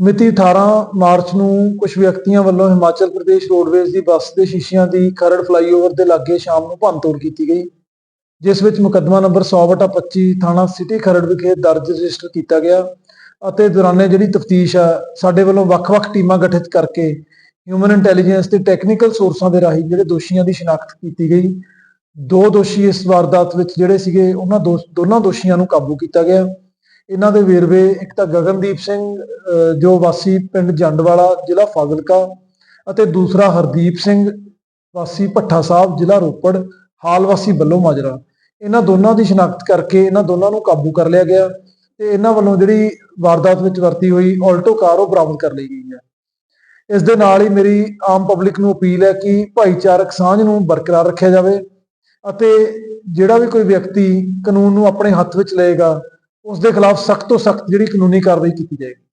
ਮਿਤੀ 18 ਮਾਰਚ ਨੂੰ ਕੁਝ ਵਿਅਕਤੀਆਂ ਵੱਲੋਂ ਹਿਮਾਚਲ ਪ੍ਰਦੇਸ਼ ਰੋਡਵੇਜ਼ ਦੀ ਬੱਸ ਦੇ ਸ਼ੀਸ਼ਿਆਂ ਦੀ ਖਰੜ ਫਲਾਈਓਵਰ ਦੇ ਲਾਗੇ ਸ਼ਾਮ ਨੂੰ ਭੰਨਤੋੜ ਕੀਤੀ ਗਈ, ਜਿਸ ਵਿੱਚ ਮੁਕੱਦਮਾ ਨੰਬਰ 100/25 ਥਾਣਾ ਸਿਟੀ ਖਰੜ ਵਿਖੇ ਦਰਜ ਰਜਿਸਟਰ ਕੀਤਾ ਗਿਆ ਅਤੇ ਦੌਰਾਨੇ ਜਿਹੜੀ ਤਫਤੀਸ਼ ਆ, ਸਾਡੇ ਵੱਲੋਂ ਵੱਖ-ਵੱਖ ਟੀਮਾਂ ਗਠਿਤ ਕਰਕੇ ਹਿਊਮਨ ਇੰਟੈਲੀਜੈਂਸ ਤੇ ਟੈਕਨੀਕਲ ਸੋਰਸਾਂ ਦੇ ਰਾਹੀਂ ਜਿਹੜੇ ਦੋਸ਼ੀਆਂ ਦੀ ਸ਼ਨਾਖਤ ਕੀਤੀ ਗਈ, ਦੋ ਦੋਸ਼ੀ ਇਸ ਵਾਰਦਾਤ ਵਿੱਚ ਜਿਹੜੇ ਸੀਗੇ, ਉਹਨਾਂ ਦੋ- ਦੋਨਾਂ ਦੋਸ਼ੀਆਂ ਨੂੰ ਕਾਬੂ ਕੀਤਾ ਗਿਆ। ਇਹਨਾਂ ਦੇ ਵੇਰਵੇ ਇੱਕ ਤਾਂ ਗਗਨਦੀਪ ਸਿੰਘ ਅਹ, ਜੋ ਵਾਸੀ ਪਿੰਡ ਜੰਡਵਾਲਾ ਜ਼ਿਲ੍ਹਾ ਫਾਜ਼ਿਲਕਾ ਅਤੇ ਦੂਸਰਾ ਹਰਦੀਪ ਸਿੰਘ ਵਾਸੀ ਭੱਠਾ ਸਾਹਿਬ ਜ਼ਿਲ੍ਹਾ ਰੋਪੜ ਹਾਲ ਵਾਸੀ ਬੱਲੋ ਮਾਜਰਾ। ਇਹਨਾਂ ਦੋਨਾਂ ਦੀ ਸ਼ਨਾਖਤ ਕਰਕੇ ਇਹਨਾਂ ਦੋਨਾਂ ਨੂੰ ਕਾਬੂ ਕਰ ਲਿਆ ਗਿਆ ਤੇ ਇਹਨਾਂ ਵੱਲੋਂ ਜਿਹੜੀ ਵਾਰਦਾਤ ਵਿੱਚ ਵਰਤੀ ਹੋਈ ਆਲਟੋ ਕਾਰ ਉਹ ਬਰਾਮਦ ਕਰ ਲਈ ਗਈ ਹੈ। ਇਸ ਦੇ ਨਾਲ ਹੀ ਮੇਰੀ ਆਮ ਪਬਲਿਕ ਨੂੰ ਅਪੀਲ ਹੈ ਕਿ ਭਾਈਚਾਰਕ ਸਾਂਝ ਨੂੰ ਬਰਕਰਾਰ ਰੱਖਿਆ ਜਾਵੇ ਅਤੇ ਜਿਹੜਾ ਵੀ ਕੋਈ ਵਿਅਕਤੀ ਕਾਨੂੰਨ ਨੂੰ ਆਪਣੇ ਹੱਥ ਵਿੱਚ ਲਏਗਾ ਉਸ ਦੇ ਖਿਲਾਫ ਸਖਤ ਤੋਂ ਸਖਤ ਜਿਹੜੀ ਕਾਨੂੰਨੀ ਕਾਰਵਾਈ ਕੀਤੀ ਜਾਏਗੀ।